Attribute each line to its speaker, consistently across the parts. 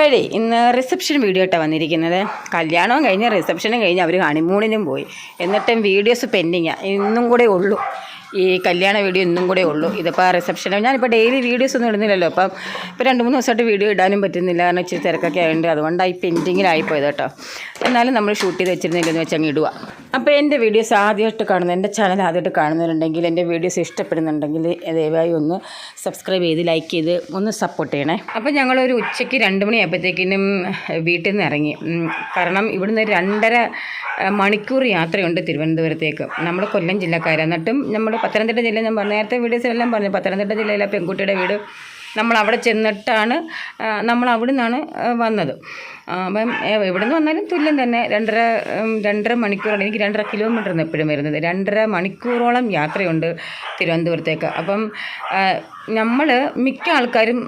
Speaker 1: അപ്പോഴേ ഇന്ന് reception video ആയിട്ടാണ് വന്നിരിക്കുന്നത്. കല്യാണവും കഴിഞ്ഞ് റിസപ്ഷനും കഴിഞ്ഞ് അവർ ഹണിമൂണിനും പോയി. എന്നിട്ടും വീഡിയോസ് പെൻഡിങ്ങാണ് ഇന്നും കൂടെ ഉള്ളൂ. ഈ കല്യാണ വീഡിയോ ഇന്നും കൂടെ ഉള്ളൂ. ഇതിപ്പോൾ റിസപ്ഷൻ ഞാനിപ്പോൾ ഡെയിലി വീഡിയോസ് ഒന്നും ഇടുന്നില്ലല്ലോ. അപ്പം ഇപ്പോൾ രണ്ട് മൂന്ന് ദിവസമായിട്ട് വീഡിയോ ഇടാനും പറ്റുന്നില്ല. കാരണം ഇച്ചിരി തിരക്കൊക്കെ ആയതുകൊണ്ട് അതുകൊണ്ടായി പെൻഡിങ്ങിലായി പോയത് കേട്ടോ. എന്നാലും നമ്മൾ ഷൂട്ട് ചെയ്ത് വെച്ചിരുന്നില്ലെന്ന് വെച്ചാൽ അങ്ങ് ഇടുക അപ്പോൾ എന്റെ വീഡിയോസ് ആദ്യമായിട്ട് കാണുന്ന എന്റെ ചാനൽ ആദ്യമായിട്ട് കാണുന്നവരുണ്ടെങ്കിൽ എന്റെ വീഡിയോസ് ഇഷ്ടപ്പെടുന്നുണ്ടെങ്കിൽ ദയവായി ഒന്ന് സബ്സ്ക്രൈബ് ചെയ്ത് ലൈക്ക് ചെയ്ത് ഒന്ന് സപ്പോർട്ട് ചെയ്യണേ. അപ്പോൾ ഞങ്ങളൊരു ഉച്ചയ്ക്ക് രണ്ട് മണിയായപ്പോഴത്തേക്കിനും വീട്ടിൽ നിന്ന് ഇറങ്ങി. കാരണം ഇവിടുന്ന് രണ്ടര മണിക്കൂർ യാത്രയുണ്ട് തിരുവനന്തപുരത്തേക്ക്. നമ്മൾ കൊല്ലം ജില്ലക്കാരാണ് എന്നിട്ടും നമ്മൾ പത്തനംതിട്ട ജില്ല ഞാൻ പറഞ്ഞു നേരത്തെ വീഡിയോസിലെല്ലാം പറഞ്ഞു. പത്തനംതിട്ട ജില്ലയിലെ പെൺകുട്ടിയുടെ വീട് നമ്മൾ അവിടെ ചെന്നിട്ടാണ് നമ്മൾ അവിടെ നിന്നാണ് വന്നത്. അപ്പം എവിടെ നിന്ന് വന്നാലും തുല്യം തന്നെ. രണ്ടര രണ്ടര മണിക്കൂറാണ്. എനിക്ക് രണ്ടര കിലോമീറ്റർ ആണ് എപ്പോഴും വരുന്നത്. രണ്ടര മണിക്കൂറോളം യാത്രയുണ്ട് തിരുവനന്തപുരത്തേക്ക്. അപ്പം നമ്മൾ മിക്ക ആൾക്കാരും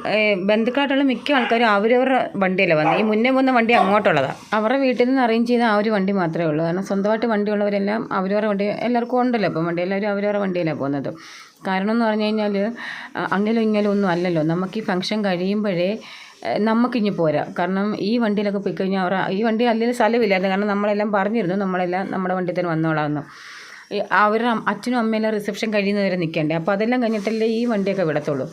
Speaker 1: ബന്ധുക്കളായിട്ടുള്ള മിക്ക ആൾക്കാരും അവരവരുടെ വണ്ടിയിലാണ് വന്നത്. ഈ മുന്നേ പോകുന്ന വണ്ടി അങ്ങോട്ടുള്ളതാണ് അവരുടെ വീട്ടിൽ നിന്ന് അറേഞ്ച് ചെയ്ത ആ ഒരു വണ്ടി മാത്രമേ ഉള്ളൂ. കാരണം സ്വന്തമായിട്ട് വണ്ടിയുള്ളവരെല്ലാം അവരവരുടെ വണ്ടി എല്ലാവർക്കും ഉണ്ടല്ലോ. അപ്പം വണ്ടി എല്ലാവരും അവരവരുടെ വണ്ടിയിലാണ് പോകുന്നത്. കാരണം എന്ന് പറഞ്ഞു കഴിഞ്ഞാൽ അങ്ങനെയും ഇങ്ങനെയും ഒന്നും അല്ലല്ലോ. നമുക്ക് ഈ ഫംഗ്ഷൻ കഴിയുമ്പോഴേ നമുക്കിഞ്ഞു പോരാ. കാരണം ഈ വണ്ടിയിലൊക്കെ പോയി കഴിഞ്ഞാൽ അവർ ഈ വണ്ടി അല്ലെങ്കിൽ സ്ഥലമില്ലായിരുന്നു. കാരണം നമ്മളെല്ലാം പറഞ്ഞിരുന്നു നമ്മളെല്ലാം നമ്മുടെ വണ്ടി തന്നെ വന്നോളാമെന്ന് അവരുടെ അച്ഛനും അമ്മയെല്ലാം റിസപ്ഷൻ കഴിയുന്നവരെ നിൽക്കണ്ടേ അപ്പോൾ അതെല്ലാം കഴിഞ്ഞിട്ടല്ലേ ഈ വണ്ടിയൊക്കെ വിടത്തുള്ളൂ.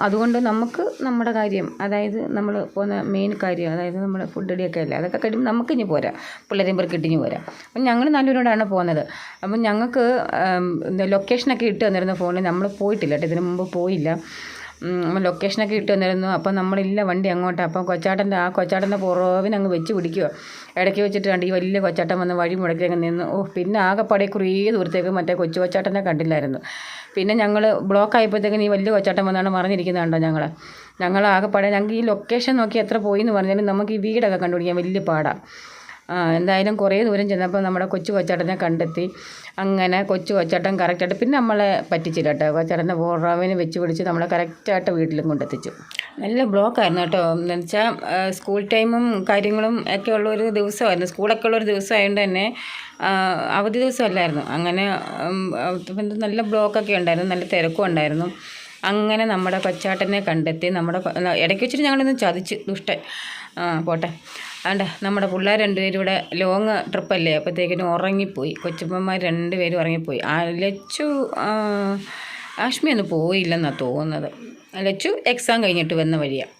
Speaker 1: അതുകൊണ്ട് നമുക്ക് നമ്മുടെ കാര്യം അതായത് നമ്മൾ പോകുന്ന മെയിൻ കാര്യം അതായത് നമ്മൾ ഫുഡ് റെഡിയൊക്കെ അല്ലേ? അതൊക്കെ കഴിയുമ്പോൾ നമുക്ക് ഇനി പോരാ. പിള്ളേരെയും പേർക്ക് ഇട്ടിഞ്ഞ് പോരാ. അപ്പം ഞങ്ങൾ നല്ലൂരോടാണ് പോകുന്നത്. അപ്പം ഞങ്ങൾക്ക് ലൊക്കേഷനൊക്കെ ഇട്ട് തന്നിരുന്നു ഫോണിൽ നമ്മൾ പോയിട്ടില്ല കേട്ടോ. ഇതിന് മുമ്പ് പോയില്ല. ലൊക്കേഷനൊക്കെ ഇട്ട് തന്നിരുന്നു. അപ്പം നമ്മളില്ല വണ്ടി അങ്ങോട്ട്. അപ്പം കൊച്ചാട്ടന്റെ ആ കൊച്ചാട്ടന്റെ പുറവിനങ്ങ് വെച്ച് പിടിക്കുക ഇടയ്ക്ക് വെച്ചിട്ട് കണ്ട് ഈ വലിയ കൊച്ചാട്ടൻ വന്ന് വഴി മുടക്കി അങ്ങ് നിന്ന്. ഓ പിന്നെ ആകെപ്പാടെ കുറേ ദൂരത്തേക്ക് മറ്റേ കൊച്ചു കൊച്ചാട്ടനെ കണ്ടില്ലായിരുന്നു. പിന്നെ ഞങ്ങൾ ബ്ലോക്ക് ആയപ്പോഴത്തേക്കും ഈ വലിയ കൊച്ചാട്ടൻ വന്നാണ് മറിഞ്ഞിരിക്കുന്നതാണ്ടോ ഞങ്ങൾ ഞങ്ങൾ ആകെപ്പാടെ ഞങ്ങൾക്ക് ഈ ലൊക്കേഷൻ നോക്കി എത്ര പോയി എന്ന് പറഞ്ഞാലും നമുക്ക് ഈ വീടൊക്കെ കണ്ടുപിടിക്കാൻ വലിയ പാടാണ് എന്തായാലും കുറേ ദൂരം ചെന്നപ്പോൾ നമ്മുടെ കൊച്ചു കൊച്ചാട്ടനെ കണ്ടെത്തി. അങ്ങനെ കൊച്ചു കൊച്ചേട്ടൻ കറക്റ്റായിട്ട് പിന്നെ നമ്മളെ പറ്റിച്ചില്ല കേട്ടോ കൊച്ചേട്ടന്റെ ബോറാവിന് വെച്ച് പിടിച്ച് നമ്മളെ കറക്റ്റായിട്ട് വീട്ടിലും കൊണ്ടെത്തിച്ചു. നല്ല ബ്ലോക്കായിരുന്നു കേട്ടോ എന്ന് വെച്ചാൽ സ്കൂൾ ടൈമും കാര്യങ്ങളും ഒക്കെ ഉള്ള ഒരു ദിവസമായിരുന്നു. സ്കൂളൊക്കെ ഉള്ളൊരു ദിവസമായതുകൊണ്ട് തന്നെ അവധി ദിവസമല്ലായിരുന്നു. അങ്ങനെ നല്ല ബ്ലോക്കൊക്കെ ഉണ്ടായിരുന്നു. നല്ല തിരക്കും ഉണ്ടായിരുന്നു. അങ്ങനെ നമ്മുടെ കൊച്ചാട്ടനെ കണ്ടെത്തി നമ്മുടെ ഇടയ്ക്ക് വെച്ചിട്ട് ഞങ്ങളിന്ന് ചതിച്ച് ദുഷ്ടൻ. ആ പോട്ടെ. ആണ്ടെ നമ്മുടെ പിള്ളേർ രണ്ടുപേരും ഇവിടെ ലോങ് ട്രിപ്പല്ലേ അപ്പോഴത്തേക്കിനും ഉറങ്ങിപ്പോയി. കൊച്ചുമ്മമാർ രണ്ടുപേരും ഉറങ്ങിപ്പോയി. ആ ലച്ചു ആഷ്മി ഒന്നും പോയില്ലെന്നാണ് തോന്നുന്നത്. ലച്ചു എക്സാം കഴിഞ്ഞിട്ട് വന്ന വഴിയാണ്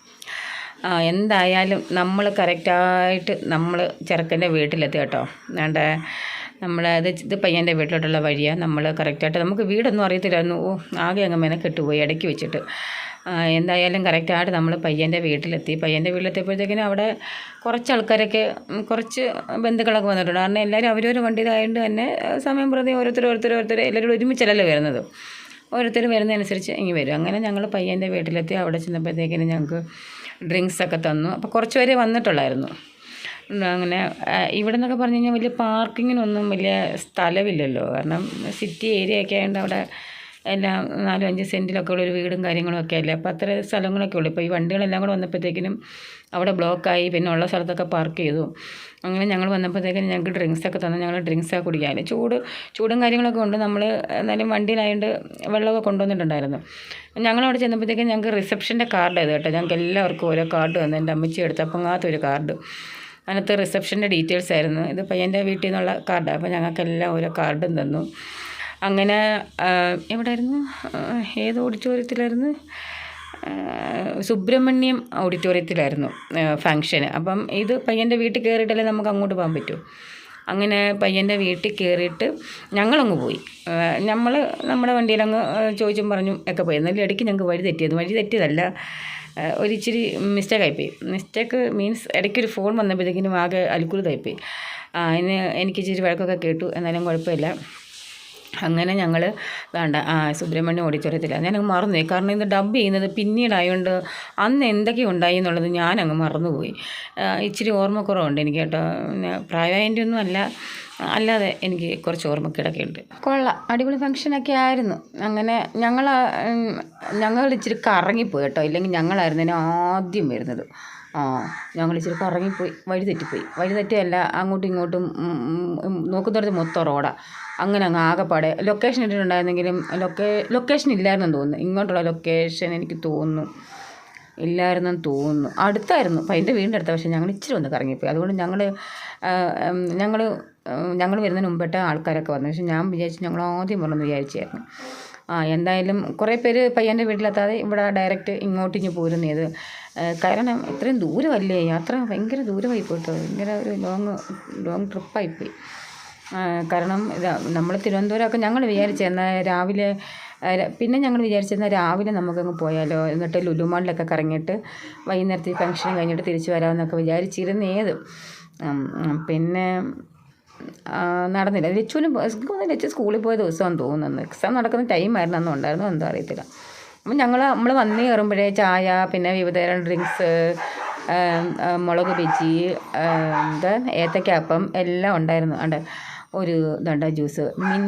Speaker 1: ആ എന്തായാലും നമ്മൾ കറക്റ്റായിട്ട് നമ്മൾ ചെറുക്കന്റെ വീട്ടിലെത്തി കേട്ടോ. വേണ്ട നമ്മുടെ ഇത് ഇത് പയ്യന്റെ വീട്ടിലോട്ടുള്ള വഴിയാണ് നമ്മൾ കറക്റ്റായിട്ട് നമുക്ക് വീടൊന്നും അറിയത്തില്ലായിരുന്നു. ഓ ആകെ അങ്ങ് മെനക്കെട്ട് പോയി ഇടയ്ക്ക് വെച്ചിട്ട്. എന്തായാലും കറക്റ്റായിട്ട് നമ്മൾ പയ്യന്റെ വീട്ടിലെത്തി. പയ്യന്റെ വീട്ടിലെത്തിയപ്പോഴത്തേക്കിനും അവിടെ കുറച്ച് ആൾക്കാരൊക്കെ കുറച്ച് ബന്ധുക്കളൊക്കെ വന്നിട്ടുണ്ട്. കാരണം എല്ലാവരും അവരൊരു വണ്ടിയിലായതുകൊണ്ട് തന്നെ സമയം പ്രതി ഓരോരുത്തർ ഓരോരുത്തർ ഓരോരുത്തർ എല്ലാവരും ഒരുമിച്ചല്ലല്ലോ വരുന്നത്. ഓരോരുത്തർ വരുന്നതനുസരിച്ച് ഇങ്ങനെ വരും. അങ്ങനെ ഞങ്ങൾ പയ്യന്റെ വീട്ടിലെത്തി. അവിടെ ചെന്നപ്പോഴത്തേക്കിനും ഞങ്ങൾക്ക് ഡ്രിങ്ക്സൊക്കെ തന്നു. അപ്പോൾ കുറച്ച് പേരെ വന്നിട്ടുള്ളായിരുന്നു. അങ്ങനെ ഇവിടെ നിന്നൊക്കെ പറഞ്ഞു കഴിഞ്ഞാൽ വലിയ പാർക്കിങ്ങിനൊന്നും വലിയ സ്ഥലമില്ലല്ലോ കാരണം സിറ്റി ഏരിയ ഒക്കെ ആയതുകൊണ്ട് അവിടെ എല്ലാം നാലും അഞ്ച് സെന്റിലൊക്കെ ഉള്ള ഒരു വീടും കാര്യങ്ങളും ഒക്കെ അല്ലേ? അപ്പോൾ അത്ര സ്ഥലങ്ങളൊക്കെ ഉള്ളൂ. ഇപ്പോൾ ഈ വണ്ടികളെല്ലാം കൂടെ വന്നപ്പോഴത്തേക്കിനും അവിടെ ബ്ലോക്കായി. പിന്നെ ഉള്ള സ്ഥലത്തൊക്കെ പാർക്ക് ചെയ്തു. അങ്ങനെ ഞങ്ങൾ വന്നപ്പോഴത്തേക്കിനും ഞങ്ങൾക്ക് ഡ്രിങ്ക്സൊക്കെ തന്നു. ഞങ്ങൾ ഡ്രിങ്ക്സൊക്കെ കുടിക്കാൻ. ചൂട് ചൂടും കാര്യങ്ങളൊക്കെ ഉണ്ട്. നമ്മൾ എന്നാലും വണ്ടിയിലായതുകൊണ്ട് വെള്ളമൊക്കെ കൊണ്ടുവന്നിട്ടുണ്ടായിരുന്നു. ഞങ്ങളവിടെ ചെന്നപ്പോഴത്തേക്കും ഞങ്ങൾക്ക് റിസപ്ഷന്റെ കാർഡ് ഇത് കേട്ടോ. ഞങ്ങൾക്ക് എല്ലാവർക്കും ഓരോ കാർഡ് തന്നു എന്റെ അമ്മച്ചി എടുത്തപ്പങ്ങാത്ത ഒരു കാർഡ് അതിനകത്ത് റിസപ്ഷന്റെ ഡീറ്റെയിൽസ് ആയിരുന്നു. ഇത് പയ്യന്റെ വീട്ടിൽ നിന്നുള്ള കാർഡാണ് അപ്പോൾ ഞങ്ങൾക്കെല്ലാം ഓരോ കാർഡും തന്നു. അങ്ങനെ എവിടെയായിരുന്നു ഏത് ഓഡിറ്റോറിയത്തിലായിരുന്നു? സുബ്രഹ്മണ്യം ഓഡിറ്റോറിയത്തിലായിരുന്നു ഫങ്ഷന് അപ്പം ഇത് പയ്യന്റെ വീട്ടിൽ കയറിയിട്ടല്ലേ നമുക്ക് അങ്ങോട്ട് പോകാൻ പറ്റൂ. അങ്ങനെ പയ്യന്റെ വീട്ടിൽ കയറിയിട്ട് ഞങ്ങളങ്ങ് പോയി. നമ്മൾ നമ്മുടെ വണ്ടിയിലങ്ങ് ചോദിച്ചും പറഞ്ഞും ഒക്കെ പോയി. എന്നാലും ഇടയ്ക്ക് ഞങ്ങൾക്ക് വഴി തെറ്റിയത്. വഴി തെറ്റിയതല്ല ഒരിച്ചിരി മിസ്റ്റേക്ക് ആയിപ്പോയി മിസ്റ്റേക്ക് മീൻസ് ഇടയ്ക്കൊരു ഫോൺ വന്നപ്പോഴത്തേക്കിനും ആകെ അൽക്കുലതായിപ്പോയി ആ, അതിന് എനിക്ക് ഇച്ചിരി വഴക്കൊക്കെ കേട്ടു. എന്നാലും കുഴപ്പമില്ല. അങ്ങനെ ഞങ്ങൾ വേണ്ട ആ സുബ്രഹ്മണ്യം ഓഡിറ്റോറിയത്തിലാണ് അങ്ങ് മറന്നുപോയി. കാരണം ഇത് ഡബ് ചെയ്യുന്നത് പിന്നീടായതുകൊണ്ട് അന്ന് എന്തൊക്കെ ഉണ്ടായി എന്നുള്ളത് ഞാൻ അങ്ങ് മറന്നുപോയി ഇച്ചിരി ഓർമ്മക്കുറവുണ്ട് എനിക്ക് കേട്ടോ. പ്രായമായതിന്റെ ഒന്നും അല്ല അല്ലാതെ എനിക്ക് കുറച്ച് ഓർമ്മക്കിടൊക്കെ ഉണ്ട്. കൊള്ളാം. അടിപൊളി ഫംഗ്ഷനൊക്കെ ആയിരുന്നു. അങ്ങനെ ഞങ്ങൾ ഞങ്ങൾ ഇച്ചിരി കറങ്ങിപ്പോയി കേട്ടോ. ഇല്ലെങ്കിൽ ഞങ്ങളായിരുന്നു ആദ്യം വരുന്നത്. ആ ഞങ്ങൾ ഇച്ചിരി കറങ്ങിപ്പോയി വഴി തെറ്റിപ്പോയി. വഴി തെറ്റിയല്ല അങ്ങോട്ടും ഇങ്ങോട്ടും നോക്കുന്നിടത്ത് മൊത്തം റോഡാണ് അങ്ങനെ അങ്ങ് ആകെപ്പാടെ ലൊക്കേഷൻ ഇട്ടിട്ടുണ്ടായിരുന്നെങ്കിലും ലൊക്കേ ലൊക്കേഷൻ ഇല്ലായിരുന്നെന്ന് തോന്നുന്നു. ഇങ്ങോട്ടുള്ള ലൊക്കേഷൻ എനിക്ക് തോന്നുന്നു. ഇല്ലായിരുന്നെന്ന് തോന്നുന്നു. അടുത്തായിരുന്നു. അപ്പം എന്റെ വീടിന്റെ അടുത്ത. പക്ഷേ ഞങ്ങൾ ഇച്ചിരി ഒന്ന് കറങ്ങിപ്പോയി. അതുകൊണ്ട് ഞങ്ങൾ ഞങ്ങൾ ഞങ്ങൾ വരുന്നതിന് മുമ്പിട്ട് ആൾക്കാരൊക്കെ വന്നു. പക്ഷേ ഞാൻ വിചാരിച്ചു ഞങ്ങൾ ആദ്യം വരണമെന്ന് വിചാരിച്ചായിരുന്നു. ആ എന്തായാലും കുറേ പേര് പയ്യന്റെ വീട്ടിലെത്താതെ ഇവിടെ ഡയറക്റ്റ് ഇങ്ങോട്ട് ഇങ്ങ് പോരുന്നത് കാരണം ഇത്രയും ദൂരമല്ലേ? യാത്ര ഭയങ്കര ദൂരമായി പോയിട്ടോ. ഭയങ്കര ഒരു ലോങ് ലോങ് ട്രിപ്പായിപ്പോയി കാരണം നമ്മൾ തിരുവനന്തപുരമൊക്കെ ഞങ്ങൾ വിചാരിച്ചു എന്നാൽ രാവിലെ പിന്നെ ഞങ്ങൾ വിചാരിച്ചിരുന്നാൽ രാവിലെ നമുക്കങ്ങ് പോയാലോ? എന്നിട്ട് ലുലുമാളിലൊക്കെ കറങ്ങിയിട്ട് വൈകുന്നേരത്തെ ഫംഗ്ഷൻ കഴിഞ്ഞിട്ട് തിരിച്ചു വരാമെന്നൊക്കെ വിചാരിച്ചിരുന്നേത് പിന്നെ നടന്നില്ല. ലച്ചുവിന് ലച്ചു സ്കൂളിൽ പോയ ദിവസമാണെന്ന് തോന്നുന്നു. എക്സാം നടക്കുന്ന ടൈമായിരുന്നു അന്ന് ഉണ്ടായിരുന്നു എന്തോ അറിയത്തില്ല. അപ്പം ഞങ്ങൾ നമ്മൾ വന്ന് കയറുമ്പോഴേ ചായ പിന്നെ വിവിധതരം ഡ്രിങ്ക്സ് മുളക് ബജി എന്താ ഏത്തക്കാപ്പം എല്ലാം ഉണ്ടായിരുന്നു. ഉണ്ട് ഒരു ഇതുണ്ട് ജ്യൂസ്. മിൻ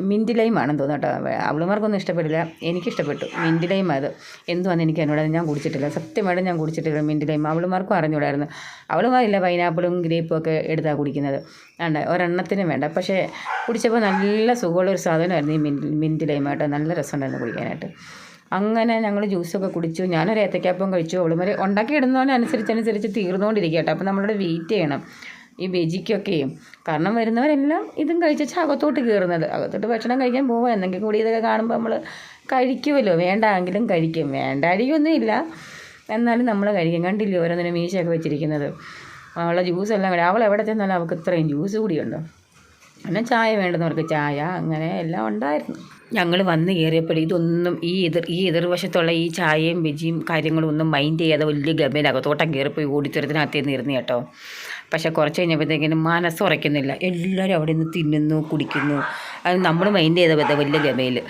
Speaker 1: മിന്റ് ലൈം ആണെന്ന് തോന്നുന്നു കേട്ടോ. അവളുമാർക്കൊന്നും ഇഷ്ടപ്പെടില്ല. എനിക്കിഷ്ടപ്പെട്ടു. മിന്റ് ലൈം അത്. എന്തുവാന്ന് എനിക്ക് എന്നോട് ഞാൻ കുടിച്ചിട്ടില്ല. സത്യമായിട്ടും ഞാൻ കുടിച്ചിട്ടില്ല മിന്റ് ലൈം. അവളുമാർക്കും അറിഞ്ഞൂടായിരുന്നു അവളുമാരില്ല പൈനാപ്പിളും ഗ്രേപ്പും ഒക്കെ എടുത്താണ് കുടിക്കുന്നത്. വേണ്ട ഒരെണ്ണത്തിനും വേണ്ട. പക്ഷേ കുടിച്ചപ്പോൾ നല്ല സുഖമുള്ള ഒരു സാധനമായിരുന്നു ഈ മിന്റ് മിന്റ് ലൈം കേട്ടോ നല്ല രസമുണ്ടായിരുന്നു കുടിക്കാനായിട്ട്. അങ്ങനെ ഞങ്ങൾ ജ്യൂസൊക്കെ കുടിച്ചു. ഞാനൊരു ഏത്തക്കാപ്പം കഴിച്ചു. അവളുമാർ ഉണ്ടാക്കി ഇടുന്നതിനനുസരിച്ച് അനുസരിച്ച് തീർന്നുകൊണ്ടിരിക്കുക കേട്ടോ അപ്പോൾ നമ്മളോട് വെയിറ്റ് ചെയ്യണം. ഈ ബെജിക്കൊക്കെയും കാരണം വരുന്നവരെല്ലാം ഇതും കഴിച്ചാൽ അകത്തോട്ട് കയറുന്നത് അകത്തോട്ട് ഭക്ഷണം കഴിക്കാൻ പോവുക എന്തെങ്കിലും കൂടി ഇതൊക്കെ കാണുമ്പോൾ നമ്മൾ കഴിക്കുമല്ലോ വേണ്ടെങ്കിലും കഴിക്കും. വേണ്ടായിരിക്കൊന്നും ഇല്ല എന്നാലും നമ്മൾ കഴിക്കും. കണ്ടില്ലേ ഓരോന്നിനും മീശയൊക്കെ വെച്ചിരിക്കുന്നത്. അവളെ ജ്യൂസ് എല്ലാം കൂടി അവൾ എവിടെ ചെന്നാലും അവൾക്ക് ഇത്രയും ജ്യൂസ് കൂടിയുണ്ടോ? പിന്നെ ചായ വേണ്ടുന്നവർക്ക് ചായ അങ്ങനെ എല്ലാം ഉണ്ടായിരുന്നു. ഞങ്ങൾ വന്ന് കയറിയപ്പോൾ ഇതൊന്നും ഈ എതിർ ഈ എതിർവശത്തുള്ള ഈ ചായയും ബജിയും കാര്യങ്ങളും ഒന്നും മൈൻഡ് ചെയ്യാതെ വലിയ ഗമയിലകത്തോട്ടം കയറിപ്പോയി ഓടിത്തുരത്തിനകത്തേന്ന് ഇരുന്ന് കേട്ടോ. പക്ഷേ കുറച്ച് കഴിഞ്ഞപ്പോഴത്തേക്കിനും മനസ്സുറയ്ക്കുന്നില്ല എല്ലാവരും അവിടെ നിന്ന് തിന്നുന്നു കുടിക്കുന്നു. അത് നമ്മൾ മൈൻഡ് ചെയ്ത വലിയ ഗമയിൽ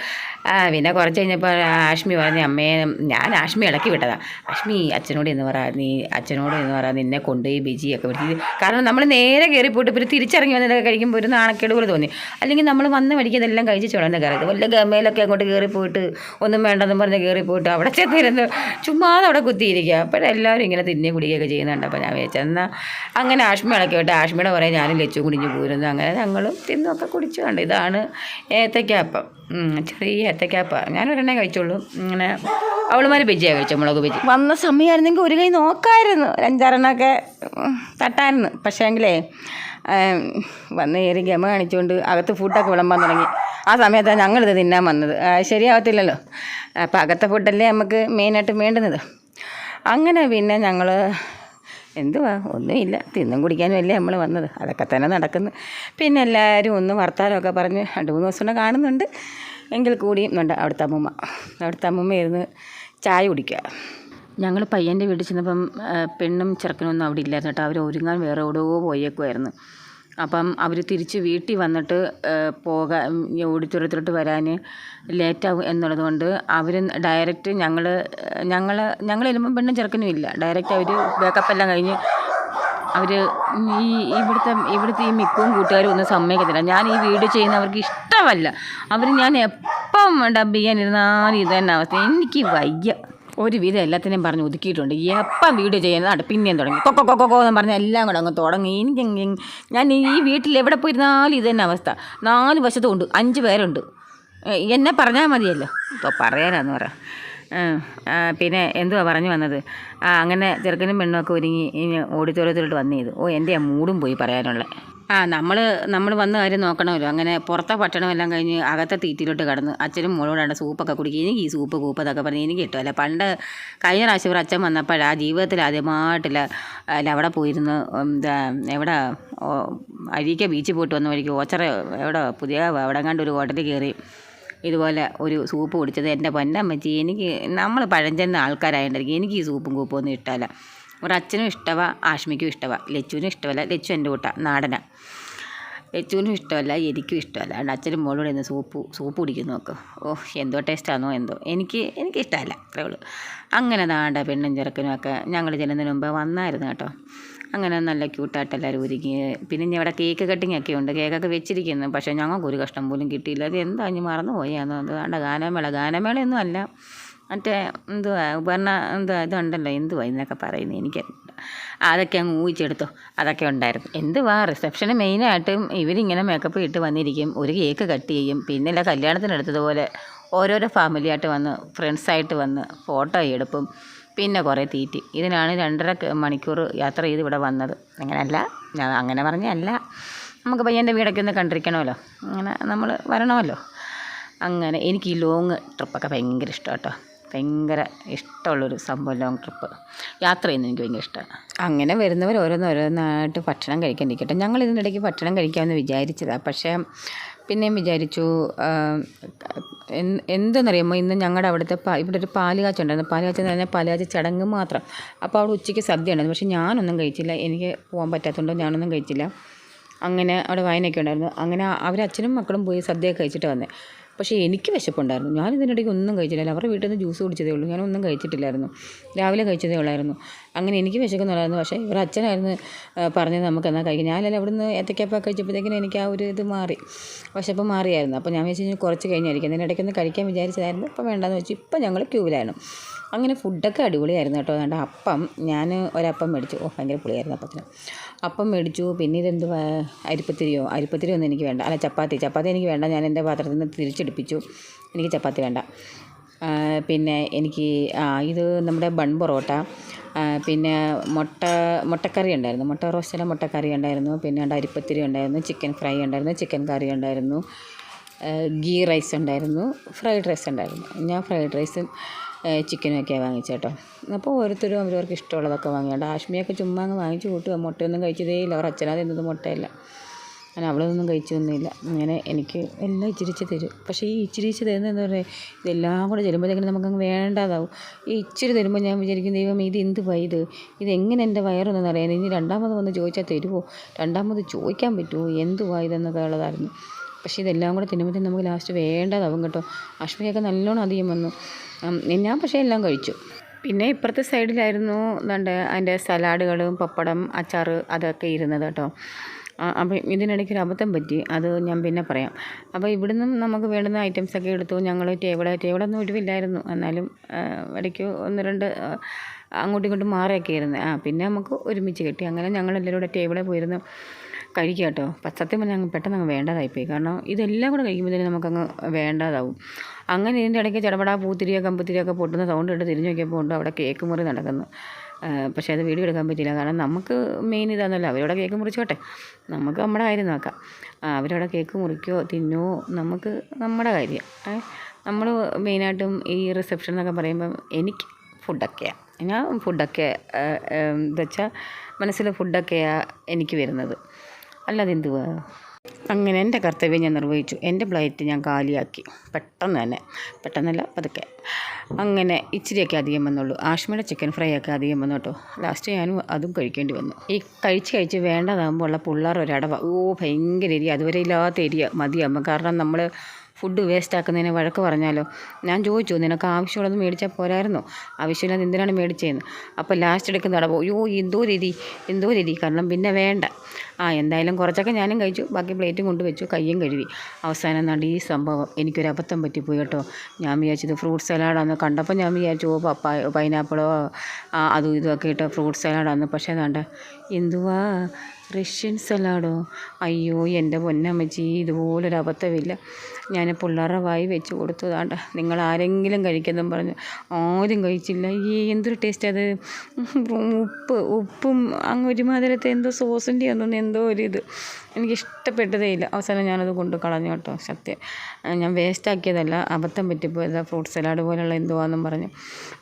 Speaker 1: പിന്നെ കുറച്ച് കഴിഞ്ഞപ്പോൾ ആഷ്മി പറഞ്ഞ അമ്മയെ ഞാൻ ആഷ്മി ഇളക്കി വിട്ടതാ. ആഷ്മി അച്ഛനോട് എന്ന് പറ നീ അച്ഛനോട് എന്ന് പറ നിന്നെ കൊണ്ടുപോയി ഒക്കെ പിടിച്ച് കാരണം നമ്മൾ നേരെ കയറി പോയിട്ട് പിന്നെ തിരിച്ചിറങ്ങി വന്നതൊക്കെ കഴിക്കുമ്പോൾ ഒരു നാണക്കേട് പോലെ തോന്നി. അല്ലെങ്കിൽ നമ്മൾ വന്ന് പഠിക്കുന്നതെല്ലാം കഴിച്ച് ചുടന്ന് കയറിയത് വല്ല ഗമയിലൊക്കെ അങ്ങോട്ട് കയറി പോയിട്ട് ഒന്നും വേണ്ടെന്നും പറഞ്ഞ് കയറി പോയിട്ട് അവിടെ ചെന്നിരുന്ന് ചുമ്മാതെ അവിടെ കുത്തിയിരിക്കുക. അപ്പോഴെല്ലാവരും ഇങ്ങനെ തിന്നെ കുടിക്കുകയൊക്കെ ചെയ്യുന്നുണ്ട്. അപ്പോൾ ഞാൻ വിചാരിച്ചെന്നാൽ അങ്ങനെ ആഷ്മി ഇളക്കി വിട്ട്. ആഷ്മിയുടെ കുറേ ഞാനും ലച്ചു കുടിഞ്ഞ് പോരുന്നു. അങ്ങനെ ഞങ്ങളും തിന്നൊക്കെ കുടിച്ചു കണ്ട്. ഇതാണ് ഏത്തക്കാപ്പം ഉം, ചെറിയ ഏത്തക്കാപ്പ ഞാൻ ഒരെണ്ണേ കഴിച്ചുള്ളൂ. ഇങ്ങനെ അവളുമാർ ബജിയാണ് കഴിച്ചു മുളക് ബജി. വന്ന സമയമായിരുന്നെങ്കിൽ ഒരു കൈ നോക്കായിരുന്നു. അഞ്ചാറെണ്ണമൊക്കെ തട്ടായിരുന്നു. പക്ഷേ എങ്കിലേ വന്ന് കയറി ഗമ കാണിച്ചുകൊണ്ട് അകത്ത് ഫുഡൊക്കെ വിളമ്പാൻ തുടങ്ങി. ആ സമയത്താണ് ഞങ്ങളിത് തിന്നാൻ വന്നത്. ശരിയാവത്തില്ലല്ലോ. അപ്പം അകത്തെ ഫുഡല്ലേ നമുക്ക് മെയിനായിട്ട് വേണ്ടുന്നത്. അങ്ങനെ പിന്നെ ഞങ്ങൾ എന്തുവാ ഒന്നുമില്ല. തിന്നും കുടിക്കാനും അല്ലേ നമ്മൾ വന്നത്. അതൊക്കെ തന്നെ നടക്കുന്നു. പിന്നെ എല്ലാവരും ഒന്ന് വർത്താനമൊക്കെ പറഞ്ഞ് രണ്ട് മൂന്ന് ദിവസം കൊണ്ട് കാണുന്നുണ്ട്. എങ്കിൽ കൂടിയും ഉണ്ട് അവിടുത്തെ അമ്മൂമ്മ. അവിടുത്തെ അമ്മൂമ്മ ഇരുന്ന് ചായ കുടിക്കുക. ഞങ്ങൾ പയ്യന്റെ വീട്ടിൽ ചെന്നപ്പം പെണ്ണും ചെറുക്കനും ഒന്നും അവിടെ ഇല്ലായിരുന്നു കേട്ടോ. അവർ ഒരുങ്ങാൻ വേറെ എവിടെയോ പോയേക്കുമായിരുന്നു അപ്പം അവർ തിരിച്ച് വീട്ടിൽ വന്നിട്ട് പോകാൻ ഓഡിറ്റോറിയത്തിലോട്ട് വരാൻ ലേറ്റാവും എന്നുള്ളത് കൊണ്ട് അവർ ഡയറക്റ്റ് ഞങ്ങൾ ഞങ്ങൾ ഞങ്ങൾ ചെല്ലുമ്പം പെണ്ണും ചെറുക്കനും ഇല്ല. ഡയറക്റ്റ് അവർ ബേക്കപ്പ് എല്ലാം കഴിഞ്ഞ് അവർ ഈ ഇവിടുത്തെ ഇവിടുത്തെ ഈ മിക്കവും കൂട്ടുകാരും ഒന്നും സമ്മതിക്കത്തില്ല. ഞാൻ ഈ വീഡിയോ ചെയ്യുന്നവർക്ക് ഇഷ്ടമല്ല. അവർ ഞാൻ എപ്പം ഡബ് ചെയ്യാനിരുന്നാലും ഇത് തന്നെ അവസ്ഥ. എനിക്ക് വയ്യ. ഒരു വിധം എല്ലാത്തിനെയും പറഞ്ഞ് ഒതുക്കിയിട്ടുണ്ട്. എപ്പം വീഡിയോ ചെയ്യുന്നതാണ്. പിന്നെയും തുടങ്ങി. കൊക്കോ കൊക്കോ കൊക്കോ എന്ന് പറഞ്ഞ് എല്ലാം കൂടെ അങ്ങ് തുടങ്ങി. എനിക്ക് ഞാൻ ഈ വീട്ടിൽ എവിടെ പോയിരുന്നാലും ഇത് തന്നെ അവസ്ഥ. നാല് വശത്തും ഉണ്ട്. അഞ്ച് പേരുണ്ട്. എന്നെ പറഞ്ഞാൽ മതിയല്ലോ. ഇപ്പോൾ പറയാനാന്ന് പറ. പിന്നെ എന്തുവാ പറഞ്ഞു വന്നത്? ആ അങ്ങനെ ചെറുക്കനും പെണ്ണുമൊക്കെ ഒരുങ്ങി ഓഡിറ്റോറിയത്തിലോട്ട് വന്നു ചെയ്തു ഓ എന്റെ ആ മൂടും പോയി പറയാനുള്ള. ആ നമ്മൾ നമ്മൾ വന്ന കാര്യം നോക്കണമല്ലോ. അങ്ങനെ പുറത്തെ എല്ലാം കഴിഞ്ഞ് അകത്തെ തീറ്റിലോട്ട് കടന്ന് അച്ഛനും മോളോടാണ്ട് സൂപ്പൊക്കെ കുടിക്കുക എനിക്ക് ഈ സൂപ്പ് കൂപ്പ് എന്നൊക്കെ പറഞ്ഞ് എനിക്ക് കിട്ടുമല്ല പണ്ട് കഴിഞ്ഞ പ്രാവശ്യം ഒരു അച്ഛൻ വന്നപ്പോൾ ആ ജീവിതത്തിൽ ആദ്യമായിട്ടില്ല അല്ല അവിടെ പോയിരുന്ന് എന്താ എവിടെ അരിക്ക ബീച്ചിൽ പോയിട്ട് വന്ന വഴിക്ക് ഓച്ചറ എവിടെ പുതിയ അവിടെ കണ്ട് ഒരു ഹോട്ടലിൽ കയറി ഇതുപോലെ ഒരു സൂപ്പ് കുടിച്ചത് എന്റെ പൊന്നമ്മച്ചി. എനിക്ക് നമ്മൾ പഴഞ്ചെന്ന ആൾക്കാരായിട്ടുണ്ടായിരിക്കും എനിക്ക് ഈ സൂപ്പും കൂപ്പും ഒന്നും ഒരച്ഛനും ഇഷ്ടമാണ് ആഷ്മിക്കും ഇഷ്ടമാണ് ലച്ചുവിനും ഇഷ്ടമല്ല ലച്ചു എന്റെ കൂട്ട നാടന. ലച്ചുവിനും ഇഷ്ടമല്ല എനിക്കും ഇഷ്ടമല്ല. അതുകൊണ്ട് അച്ഛനും മോളോട് ഇന്ന് സൂപ്പ് സൂപ്പ് കുടിക്കുന്നു നോക്ക്. ഓ എന്തോ ടേസ്റ്റാണോ എന്തോ. എനിക്ക് എനിക്ക് ഇഷ്ടമല്ല അത്രേ ഉള്ളൂ. അങ്ങനെ നാട പെണ്ണും ചെറുക്കനും ഒക്കെ ഞങ്ങൾ ചെല്ലുന്നതിന് മുമ്പ് വന്നായിരുന്നു കേട്ടോ. അങ്ങനെ നല്ല ക്യൂട്ടായിട്ട് എല്ലാവരും ഒരുങ്ങി. പിന്നെ ഇനി അവിടെ കേക്ക് കട്ടിങ് ഒക്കെ ഉണ്ട്. കേക്കൊക്കെ വെച്ചിരിക്കുന്നു. പക്ഷേ ഞങ്ങൾക്ക് ഒരു കഷ്ടം പോലും കിട്ടിയില്ല. അത് എന്താ ഇനി മറന്നു പോയാന്നോ അത് വേണ്ട ഗാനമേള. ഗാനമേളയൊന്നും അല്ല. മറ്റേ എന്തുവാ ഉപകരണ എന്തുവാ ഇതുണ്ടല്ലോ എന്തുവാ ഇതിനൊക്കെ പറയുന്നത് എനിക്ക് അതൊക്കെ അങ്ങ് ഊഹിച്ചെടുത്തോ അതൊക്കെ ഉണ്ടായിരുന്നു. എന്തുവാ റിസപ്ഷന് മെയിനായിട്ടും ഇവരിങ്ങനെ മേക്കപ്പ് ഇട്ട് വന്നിരിക്കും ഒരു കേക്ക് കട്ട് ചെയ്യും പിന്നെ ഇല്ല കല്യാണത്തിനെടുത്തതുപോലെ ഓരോരോ ഫാമിലിയായിട്ട് വന്ന് ഫ്രണ്ട്സായിട്ട് വന്ന് ഫോട്ടോ എടുപ്പും പിന്നെ കുറേ തീറ്റി. ഇതിനാണ് രണ്ടര മണിക്കൂർ യാത്ര ചെയ്ത് ഇവിടെ വന്നത്. അങ്ങനെയല്ല ഞാൻ അങ്ങനെ പറഞ്ഞല്ല. നമുക്ക് പയ്യന്റെ വീടൊക്കെ ഒന്ന് കണ്ടിരിക്കണമല്ലോ. അങ്ങനെ നമ്മൾ വരണമല്ലോ. അങ്ങനെ എനിക്ക് ഈ ലോങ് ട്രിപ്പൊക്കെ ഭയങ്കര ഇഷ്ടമാണ് കേട്ടോ. ഭയങ്കര ഇഷ്ടമുള്ളൊരു സംഭവം ലോങ് ട്രിപ്പ് യാത്ര ചെയ്യുന്നത് എനിക്ക് ഭയങ്കര ഇഷ്ടമാണ് അങ്ങനെ വരുന്നവർ ഓരോന്ന് ഓരോന്നായിട്ട് ഭക്ഷണം കഴിക്കാൻ ഇരിക്കട്ടെ ഞങ്ങൾ ഇതിനിടയ്ക്ക് ഭക്ഷണം കഴിക്കാമെന്ന് വിചാരിച്ചതാണ് പക്ഷേ പിന്നെയും വിചാരിച്ചു എന്തെന്നറിയുമ്പോൾ എന്തെന്നറിയാമോ? ഇന്ന് ഞങ്ങളുടെ അവിടുത്തെ ഇവിടെ ഒരു പാൽ കാച്ച ഉണ്ടായിരുന്നു. പാൽ കാച്ച എന്ന് പറഞ്ഞാൽ പാൽ കാച്ച ചടങ്ങ് മാത്രം. അപ്പോൾ അവിടെ ഉച്ചയ്ക്ക് സദ്യ ഉണ്ടായിരുന്നു. പക്ഷേ ഞാനൊന്നും കഴിച്ചില്ല. എനിക്ക് പോകാൻ പറ്റാത്തതുകൊണ്ട് ഞാനൊന്നും കഴിച്ചില്ല. അങ്ങനെ അവിടെ വായനയൊക്കെ ഉണ്ടായിരുന്നു. അങ്ങനെ അവർ അച്ഛനും മക്കളും പോയി സദ്യ കഴിച്ചിട്ട് വന്നേ. പക്ഷേ എനിക്ക് വിശപ്പുണ്ടായിരുന്നു. ഞാൻ ഇതിനിടയ്ക്ക് ഒന്നും കഴിച്ചില്ല. അവരുടെ വീട്ടിൽ നിന്ന് ജ്യൂസ് കുടിച്ചതേ ഉള്ളൂ. ഞാനൊന്നും കഴിച്ചിട്ടില്ലായിരുന്നു. രാവിലെ കഴിച്ചതേ ഉള്ളായിരുന്നു. അങ്ങനെ എനിക്ക് വിശക്കുന്നുണ്ടായിരുന്നു. പക്ഷേ ഇവരുടെ അച്ഛനായിരുന്നു പറഞ്ഞത് നമുക്ക് എന്നാൽ കഴിക്കും. ഞാനല്ല അവിടുന്ന് ഏത്തക്കപ്പം കഴിച്ചപ്പോഴത്തേക്കിനും എനിക്ക് ആ ഒരു ഇത് മാറി. വിശപ്പ് മാറിയായിരുന്നു. അപ്പോൾ ഞാൻ വിചാരിച്ചു കുറച്ച് കഴിഞ്ഞായിരിക്കും. അതിന്റെ ഇടയ്ക്കൊന്ന് കഴിക്കാൻ വിചാരിച്ചതായിരുന്നു. ഇപ്പം വേണ്ടെന്ന് വെച്ചു. ഇപ്പം ഞങ്ങൾ ക്യൂവിലായിരുന്നു അങ്ങനെ ഫുഡൊക്കെ അടിപൊളിയായിരുന്നു കേട്ടോ. അതുകൊണ്ട് അപ്പം ഞാൻ ഒരപ്പം മേടിച്ചു. ഓ ഭയങ്കര പുളിയായിരുന്നു അപ്പത്തിന്. അപ്പം മേടിച്ചു. പിന്നെ ഇതെന്ത് അരിപ്പത്തിരിയോ? അരിപ്പത്തിരി ഒന്നും എനിക്ക് വേണ്ട. അല്ല ചപ്പാത്തി. ചപ്പാത്തി എനിക്ക് വേണ്ട. ഞാൻ എന്റെ പാത്രത്തിൽ നിന്ന് തിരിച്ചെടുപ്പിച്ചു. എനിക്ക് ചപ്പാത്തി വേണ്ട. പിന്നെ എനിക്ക് ഇത് നമ്മുടെ ബൺ പൊറോട്ട. പിന്നെ മുട്ട മുട്ടക്കറി ഉണ്ടായിരുന്നു. മുട്ട റോസ്റ്റല മുട്ടക്കറി ഉണ്ടായിരുന്നു. പിന്നെ അരിപ്പത്തിരി ഉണ്ടായിരുന്നു ചിക്കൻ ഫ്രൈ ഉണ്ടായിരുന്നു ചിക്കൻ കറി ഉണ്ടായിരുന്നു ഗീ റൈസ് ഉണ്ടായിരുന്നു ഫ്രൈഡ് റൈസ് ഉണ്ടായിരുന്നു. ഞാൻ ഫ്രൈഡ് റൈസും ചിക്കനും ഒക്കെയാണ് വാങ്ങിച്ചേട്ടോ അപ്പോൾ ഓരോരുത്തരും അവരവർക്ക് ഇഷ്ടമുള്ളതൊക്കെ വാങ്ങിയുണ്ട് ആഷ്മിയൊക്കെ ചുമ്മാ അങ്ങ് വാങ്ങിച്ചു കൂട്ടുക മുട്ടയൊന്നും കഴിച്ചതേ ഇല്ല അവർ അച്ഛനാ തിന്നത് മുട്ടയില്ല. അങ്ങനെ അവളൊന്നും കഴിച്ചൊന്നുമില്ല അങ്ങനെ എനിക്ക് എല്ലാം ഇച്ചിരിച്ച് തരും. പക്ഷേ ഈ ഇച്ചിരിച്ച് തരുന്നത് എന്താ പറയുക ഇതെല്ലാം കൂടെ ചെല്ലുമ്പോഴത്തേക്കും നമുക്കങ്ങ് വേണ്ടാതാവും. ഈ ഇച്ചിരി തരുമ്പോൾ ഞാൻ വിചാരിക്കും ദൈവം ഇത് എന്ത് ഇത് ഇതെങ്ങനെ എന്റെ വയറൊന്നും അറിയാൻ? ഇനി രണ്ടാമത് വന്ന് ചോദിച്ചാൽ തരുമോ രണ്ടാമത് ചോദിക്കാൻ പറ്റുമോ എന്തുവാ ഇതെന്നൊക്കെ ഉള്ളതായിരുന്നു. പക്ഷേ ഇതെല്ലാം കൂടെ തിന്നുമ്പോഴത്തേക്കും നമുക്ക് ലാസ്റ്റ് വേണ്ടതാവും കേട്ടോ. അശ്മയൊക്കെ നല്ലോണം അധികം വന്നു. ഞാൻ പക്ഷേ എല്ലാം കഴിച്ചു. പിന്നെ ഇപ്പുറത്തെ സൈഡിലായിരുന്നു എന്താണ്ട് അതിന്റെ സലാഡുകളും പപ്പടം അച്ചാർ അതൊക്കെ ഇരുന്നത് കേട്ടോ. അപ്പം ഇതിനിടയ്ക്ക് ഒരു അബദ്ധം പറ്റി. അത് ഞാൻ പിന്നെ പറയാം. അപ്പോൾ ഇവിടുന്ന് നമുക്ക് വേണ്ടുന്ന ഐറ്റംസൊക്കെ എടുത്തു. ഞങ്ങൾ ടേബിൾ ടേബിളൊന്നും ഒഴിവില്ലായിരുന്നു. എന്നാലും ഇടയ്ക്ക് ഒന്ന് രണ്ട് അങ്ങോട്ടും ഇങ്ങോട്ടും മാറിയൊക്കെ ഇരുന്ന് ആ പിന്നെ നമുക്ക് ഒരുമിച്ച് കിട്ടി. അങ്ങനെ ഞങ്ങൾ എല്ലാവരും കൂടെ ടേബിളിൽ പോയിരുന്നു. കഴിക്കുക കേട്ടോ. പച്ചത്തി പറഞ്ഞാൽ അങ്ങ് പെട്ടെന്ന് അങ്ങ് വേണ്ടതായിപ്പോയി. കാരണം ഇതെല്ലാം കൂടെ കഴിക്കുമ്പോഴത്തേനും നമുക്കങ്ങ് വേണ്ടാതാവും. അങ്ങനെ ഇതിന്റെ ഇടയ്ക്ക് ചടപടാ പൂത്തിരിയോ കമ്പത്തിരിയൊക്കെ പൊട്ടുന്ന സൗണ്ട് ഇട്ട് തിരിഞ്ഞു നോക്കിയപ്പോൾ ഉണ്ട്? അവിടെ കേക്ക് മുറി നടക്കുന്നു. പക്ഷേ അത് വീഡിയോ എടുക്കാൻ പറ്റിയില്ല. കാരണം നമുക്ക് മെയിൻ ഇതാണല്ലോ അവരവിടെ കേക്ക് മുറിച്ചോട്ടെ. നമുക്ക് നമ്മുടെ കാര്യം നോക്കാം. അവരവിടെ കേക്ക് മുറിക്കോ തിന്നോ നമുക്ക് നമ്മുടെ കാര്യം. നമ്മൾ മെയിനായിട്ടും ഈ റിസപ്ഷൻ എന്നൊക്കെ പറയുമ്പം എനിക്ക് ഫുഡൊക്കെയാണ് ഞാൻ ഫുഡൊക്കെ എന്താ വെച്ചാൽ മനസ്സിൽ ഫുഡൊക്കെയാണ് എനിക്ക് വരുന്നത്. അല്ലാതെ എന്തുവാ? അങ്ങനെ എന്റെ കർത്തവ്യം ഞാൻ നിർവഹിച്ചു. എന്റെ പ്ലേറ്റ് ഞാൻ കാലിയാക്കി. പെട്ടെന്ന് തന്നെ. പെട്ടെന്നല്ല പതുക്കെ. അങ്ങനെ ഇച്ചിരിയൊക്കെ അധികം വന്നുള്ളൂ. ആഷ്മയുടെ ചിക്കൻ ഫ്രൈ ഒക്കെ അധികം വന്നു കേട്ടോ. ലാസ്റ്റ് ഞാനും അതും കഴിക്കേണ്ടി വന്നു. ഈ കഴിച്ച് കഴിച്ച് വേണ്ടതാകുമ്പോൾ ഉള്ള പിള്ളേർ ഒരടവ. ഓ ഭയങ്കര എരിയ. അതുവരെ ഇല്ലാത്ത എരിയ. മതിയാകുമ്പോൾ കാരണം നമ്മൾ ഫുഡ് വേസ്റ്റ് ആക്കുന്നതിന് വഴക്ക് പറഞ്ഞാലോ? ഞാൻ ചോദിച്ചു നിനക്ക് ആവശ്യമുള്ളത് മേടിച്ചാൽ പോരായിരുന്നു? ആവശ്യമില്ലാതെ എന്തിനാണ് മേടിച്ചതെന്ന് അപ്പോൾ ലാസ്റ്റ് എടുക്കുന്ന അടവ് അയ്യോ എന്തോ രീതി എന്തോ രീതി കാരണം പിന്നെ വേണ്ട. ആ എന്തായാലും കുറച്ചൊക്കെ ഞാനും കഴിച്ചു ബാക്കി പ്ലേറ്റും കൊണ്ട് വെച്ചു കയ്യും കഴുകി. അവസാനം നടി ഈ സംഭവം എനിക്കൊരു അബദ്ധം പറ്റിപ്പോയി കേട്ടോ. ഞാൻ വിചാരിച്ചത് ഫ്രൂട്ട് സലാഡാന്ന് കണ്ടപ്പോൾ ഞാൻ വിചാരിച്ചു ഓ പൈനാപ്പിളോ അതും ഇതുമൊക്കെ ഇട്ട ഫ്രൂട്ട് സലാഡാന്ന് പക്ഷേ എന്താണ്ട് എന്തുവാ? റഷ്യൻ സലാഡോ? അയ്യോ എന്റെ പൊന്നമ്മച്ചി ഇതുപോലൊരു അബദ്ധമില്ല ഞാൻ പിള്ളേരുടെ വായി വെച്ച് കൊടുത്തതാണ്ട നിങ്ങൾ ആരെങ്കിലും കഴിക്കുന്നതും പറഞ്ഞു. ആരും കഴിച്ചില്ല. ഈ എന്തൊരു ടേസ്റ്റ് അത്? ഉപ്പ് ഉപ്പും അങ്ങ് ഒരുമാതിരത്തെ എന്തോ സോസിന്റെ ഒന്നും എന്തോ ഒരു ഇത്. എനിക്ക് ഇഷ്ടപ്പെട്ടതേ ഇല്ല അവസാനം ഞാനത് കൊണ്ട് കളഞ്ഞു കേട്ടോ സത്യം. ഞാൻ വേസ്റ്റ് ആക്കിയതല്ല അബദ്ധം പറ്റിപ്പോയതാ ഫ്രൂട്ട് സലാഡ് പോലുള്ള എന്തുവാന്നും പറഞ്ഞു.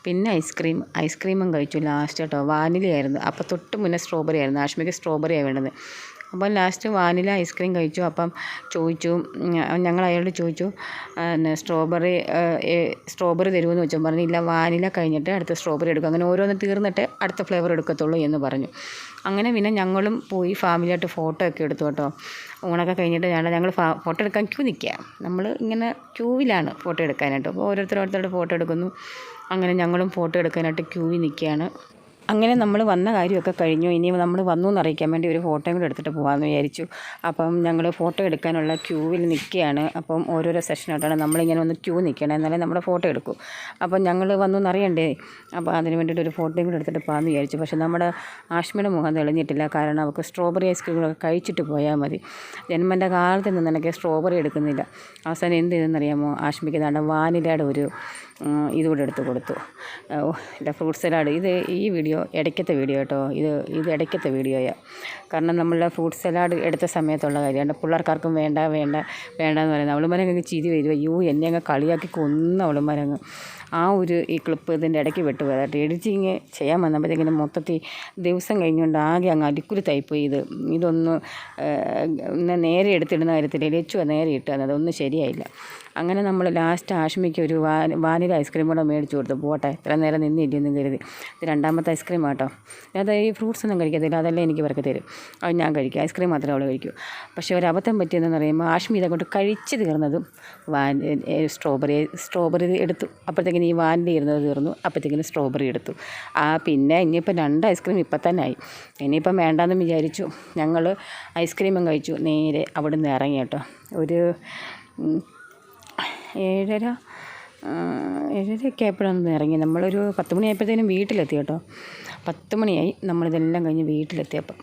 Speaker 1: പിന്നെ ഐസ്ക്രീം ഐസ്ക്രീമും കഴിച്ചു ലാസ്റ്റ് കേട്ടോ. വാനിലയായിരുന്നു. അപ്പോൾ തൊട്ട് മുന്നേ സ്ട്രോബെറി ആയിരുന്നു. ആഷ്മിക്ക് സ്ട്രോബെറിയാണ് വേണ്ടത്. അപ്പോൾ ലാസ്റ്റ് വാനില ഐസ്ക്രീം കഴിച്ചു. അപ്പം ചോദിച്ചു ഞങ്ങൾ അയാളോട് ചോദിച്ചു പിന്നെ സ്ട്രോബെറി സ്ട്രോബെറി തരുമെന്ന് വെച്ചാൽ പറഞ്ഞു ഇല്ല വാനില കഴിഞ്ഞിട്ട് അടുത്ത സ്ട്രോബെറി എടുക്കും. അങ്ങനെ ഓരോന്ന് തീർന്നിട്ട് അടുത്ത ഫ്ലേവർ എടുക്കത്തുള്ളൂ എന്ന് പറഞ്ഞു. അങ്ങനെ പിന്നെ ഞങ്ങളും പോയി ഫാമിലിയായിട്ട് ഫോട്ടോ ഒക്കെ എടുത്തു കേട്ടോ. ഊണൊക്കെ കഴിഞ്ഞിട്ട് ഞങ്ങൾ ഞങ്ങൾ ഫോട്ടോ എടുക്കാൻ ക്യൂ നിൽക്കുക. നമ്മൾ ഇങ്ങനെ ക്യൂവിലാണ് ഫോട്ടോ എടുക്കാനായിട്ട്. അപ്പോൾ ഓരോരുത്തർ ഫോട്ടോ എടുക്കുന്നു. അങ്ങനെ ഞങ്ങളും ഫോട്ടോ എടുക്കാനായിട്ട് ക്യൂവിൽ നിൽക്കുകയാണ്. അങ്ങനെ നമ്മൾ വന്ന കാര്യമൊക്കെ കഴിഞ്ഞു. ഇനി നമ്മൾ വന്നു എന്ന് അറിയിക്കാൻ വേണ്ടി ഒരു ഫോട്ടോയും കൂടെ എടുത്തിട്ട് പോകാമെന്ന് വിചാരിച്ചു. അപ്പം ഞങ്ങൾ ഫോട്ടോ എടുക്കാനുള്ള ക്യൂവിൽ നിൽക്കുകയാണ്. അപ്പം ഓരോരോ സെഷനായിട്ടാണ് നമ്മളിങ്ങനെ ഒന്ന് ക്യൂ നിൽക്കണം. എന്നാലേ നമ്മുടെ ഫോട്ടോ എടുക്കൂ. അപ്പം ഞങ്ങൾ വന്നു എന്നറിയണ്ടേ? അപ്പോൾ അതിന് വേണ്ടിയിട്ട് ഒരു ഫോട്ടോയും കൂടെ എടുത്തിട്ട് പോകാമെന്ന് വിചാരിച്ചു. പക്ഷേ നമ്മുടെ ആഷ്മയുടെ മുഖം തെളിഞ്ഞിട്ടില്ല. കാരണം അവൾക്ക് സ്ട്രോബെറി ഐസ്ക്രീമുകളൊക്കെ കഴിച്ചിട്ട് പോയാൽ മതി. ജന്മന്റെ കാലത്ത് നിന്ന് എനിക്ക് സ്ട്രോബെറി എടുക്കുന്നില്ല. അവസാനം എന്ത് ചെയ്തെന്നറിയാമോ? ആഷ്മിക്ക് ദാണ്ട വാനിലയുടെ ഒരു ഇതുകൂടെ എടുത്ത് കൊടുത്തു. എന്റെ ഫ്രൂട്ട് സലാഡ് ഇത് ഈ വീഡിയോ ഇടയ്ക്കത്തെ വീഡിയോ കേട്ടോ. ഇത് ഇത് ഇടയ്ക്കത്തെ വീഡിയോയാ. കാരണം നമ്മളുടെ ഫ്രൂട്ട് സലാഡ് എടുത്ത സമയത്തുള്ള കാര്യമാണ്. പിള്ളേർക്കാർക്കും വേണ്ട വേണ്ട വേണ്ടെന്ന് പറയുന്നത്. അവളുമാരങ്ങ് ചിരി വരും. അയ്യോ എന്നെ അങ്ങ് കളിയാക്കി കൊന്ന അവളുമാരങ്ങ് ആ ഒരു ഈ ക്ലിപ്പ് ഇതിന്റെ ഇടയ്ക്ക് വിട്ടുപോയതായിട്ട് എഡിറ്റിങ് ചെയ്യാൻ വന്നപ്പോഴത്തേക്കിനും മൊത്തത്തിൽ ദിവസം കഴിഞ്ഞുകൊണ്ട് ആകെ അങ്ങ് അടിക്കുരുത്തായിപ്പോയി ഇത്. ഇതൊന്ന് നേരെ എടുത്തിടുന്ന കാര്യത്തിൽ എലിച്ചു നേരെ ഇട്ട് തന്നത്. ശരിയായില്ല. അങ്ങനെ നമ്മൾ ലാസ്റ്റ് ആഷ്മിക്ക് ഒരു വാനില ഐസ്ക്രീം കൂടെ മേടിച്ചു കൊടുത്തു. പോട്ടെ ഇത്ര നേരം നിന്നില്ലെന്നും കരുതി. ഇത് രണ്ടാമത്തെ ഐസ്ക്രീം ആട്ടോ. അത് ഈ ഫ്രൂട്ട്സ് ഒന്നും കഴിക്കത്തില്ല. അതെല്ലാം എനിക്ക് ഇവർക്ക് തരും. അത് ഞാൻ കഴിക്കും. ഐസ്ക്രീം മാത്രമേ അവൾ കഴിക്കൂ. പക്ഷേ ഒരു അബദ്ധം പറ്റിയതെന്ന് പറയുമ്പോൾ ആഷ്മി ഇതങ്ങോട്ട് കഴിച്ച് തീർന്നതും വാൻ സ്ട്രോബെറി സ്ട്രോബെറി എടുത്തു. അപ്പോഴത്തേക്കിന് ഈ വാനില ഇരുന്നത് തീർന്നു. അപ്പോഴത്തേക്കിന് സ്ട്രോബെറി എടുത്തു. ആ പിന്നെ ഇനിയിപ്പോൾ രണ്ട് ഐസ്ക്രീം ഇപ്പം തന്നെ ആയി. ഇനിയിപ്പം വേണ്ടാന്ന് വിചാരിച്ചു. ഞങ്ങൾ ഐസ്ക്രീമും കഴിച്ചു. നേരെ അവിടെ നിന്ന് ഇറങ്ങി കേട്ടോ. ഒരു ഏഴര ഏഴരയൊക്കെ ആയപ്പോഴാണ് ഇറങ്ങി. നമ്മളൊരു പത്ത് മണിയായപ്പോഴത്തേനും വീട്ടിലെത്തി കേട്ടോ. പത്ത് മണിയായി. നമ്മളിതെല്ലാം കഴിഞ്ഞ് വീട്ടിലെത്തിയപ്പം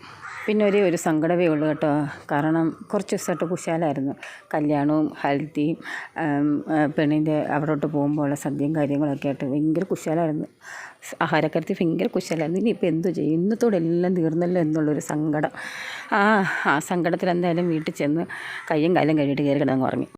Speaker 1: പിന്നെ ഒരേ ഒരു സങ്കടമേ ഉള്ളൂ കേട്ടോ. കാരണം കുറച്ച് ദിവസമായിട്ട് കുശാലായിരുന്നു. കല്യാണവും ഹൽദിയും പെണ്ണിന്റെ അവിടോട്ട് പോകുമ്പോൾ ഉള്ള സദ്യയും കാര്യങ്ങളൊക്കെ ആയിട്ട് ഭയങ്കര കുശാലായിരുന്നു. ആഹാരക്കാര്യത്തിൽ ഭയങ്കര കുശാലായിരുന്നു. ഇനിയിപ്പോൾ എന്തു ചെയ്യും? ഇന്നത്തോടെ എല്ലാം തീർന്നല്ലോ എന്നുള്ളൊരു സങ്കടം. ആ ആ സങ്കടത്തിൽ എന്തായാലും വീട്ടിൽ ചെന്ന് കയ്യും കാലും കഴുകിയിട്ട് കയറി കിടന്ന് ഉറങ്ങി.